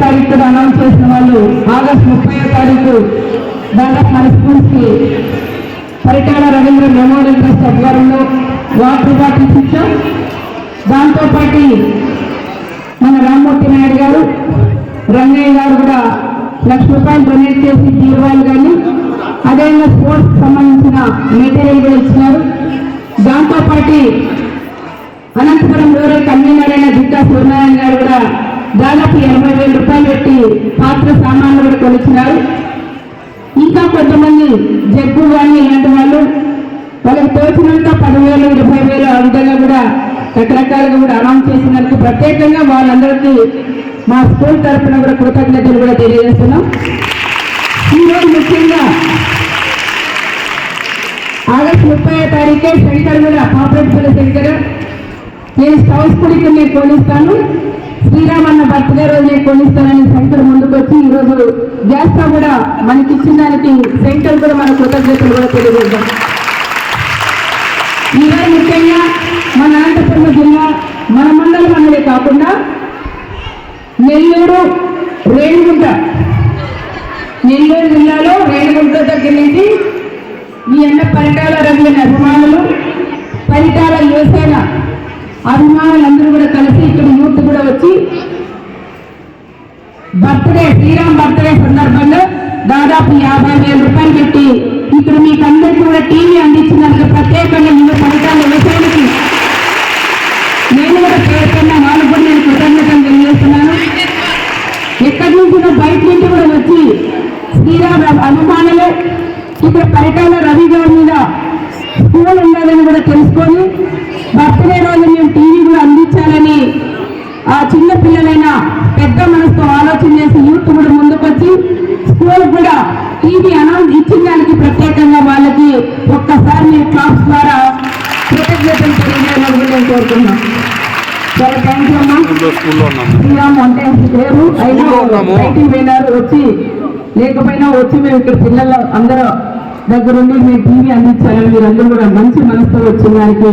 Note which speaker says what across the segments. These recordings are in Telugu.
Speaker 1: తారీఖు అనౌన్స్ చేసిన వాళ్ళు ఆగస్ట్ ముప్పై తారీఖు దాదాపు మన స్కూల్స్కి పరిటాల రవీంద్ర మెమోరియల్ ట్రస్ట్ అధికారంలో వాటర్ బాటిల్స్ ఇచ్చాం. దాంతోపాటు మన రామ్మూర్తి నాయుడు గారు రంగయ్య గారు కూడా లక్ష రూపాయలు డొనేట్ చేసి తీరువాళ్ళు కానీ అదేవిధంగా స్పోర్ట్స్ సంబంధించిన మెటీరియల్ కూడా ఇచ్చినారు. దాంతోపాటు అనంతపురం రూరల్ కన్వీనర్ అయిన దిక్కా సూర్యనారాయణ గారు కూడా దాదాపు ఎనభై వేల రూపాయలు పెట్టి పాత్ర సామాన్లు కూడా కొలిచినారు ఇంకా కొంతమంది జగ్గు కానీ ఇలాంటి వాళ్ళు వాళ్ళకి తోచినంత పదివేలు ఇరవై వేలు ఆ విధంగా కూడా రకరకాలుగా కూడా అనౌన్స్ చేసినందుకు ప్రత్యేకంగా వాళ్ళందరికీ మా స్కూల్ తరఫున కూడా కృతజ్ఞతలు కూడా తెలియజేస్తున్నాం. ఈరోజు ముఖ్యంగా ఆగస్టు ముప్పై తారీఖే శంకర్ కూడా పాపరెడ్డిపల్లి శంకర్. నేను స్టౌస్ కుడికి నేను పోలిస్తాను శ్రీరామన్న బర్త్డే రోజు నేను కొనిస్తానని శంకర్ ముందుకు వచ్చి ఈరోజు గ్యాస్ స్టవ్ కూడా మనకి ఇచ్చిన దానికి శంకర్ కూడా మన కృతజ్ఞతలు కూడా తెలియజేద్దాం. ఈరోజు ముఖ్యంగా మన అనంతపురం జిల్లా మన మండలం అన్నదే కాకుండా నెల్లూరు రేణిగుంట. నెల్లూరు జిల్లాలో రేణిగుంట దగ్గర నుంచి ఈ ఎండ పరిటాల రవిని అభిమానులు పరిటాల యువసేన అభిమానులందరూ కూడా కలిసి ఇక్కడ యూత్ కూడా వచ్చి బర్త్డే శ్రీరామ్ బర్త్డే సందర్భంలో దాదాపు యాభై వేల రూపాయలు పెట్టి ఇక్కడ మీకు అందరికీ కూడా టీవీ అందించినందుకు ప్రత్యేకంగా యువ ఫలితాలు వేసేందుకు నేను కూడా పేర్కొన్న వాళ్ళకు కూడా నేను కృతజ్ఞతలు తెలియజేస్తున్నాను. ఎక్కడి నుంచి బయట నుంచి కూడా వచ్చి శ్రీరామ్ అభిమానులు ఇక్కడ పరిటాల రవి గారి మీద స్కూల్ ఉన్నదని కూడా తెలుసుకొని బర్త్డే రోజు మేము టీవీ కూడా అందించాలని ఆ చిన్న పిల్లలైన పెద్ద మనసుతో ఆలోచన చేసి యూత్ కూడా ముందుకొచ్చి స్కూల్ కూడా టీవీ అనౌన్స్ ఇచ్చిన దానికి ప్రత్యేకంగా వాళ్ళకి ఒక్కసారి మీ క్లాస్ ద్వారా కృతజ్ఞతలు తెలియజేయాలని నేను చాలా థ్యాంక్ యూ అమ్మా. అంటే లేరు పోయినారు వచ్చి లేకపోయినా వచ్చి మేము ఇక్కడ పిల్లల అందరూ దగ్గరుండి మేము టీవీ అందించాలని మీరందరూ కూడా మంచి మనసుతో వచ్చిన దానికి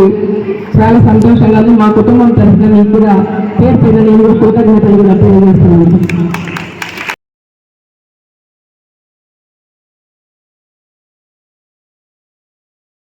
Speaker 1: చాలా సంతోషంగా మా కుటుంబం తరఫున మీకు కూడా పేరు పేరు నేను కృతజ్ఞతలు కూడా తెలియజేస్తున్నాను.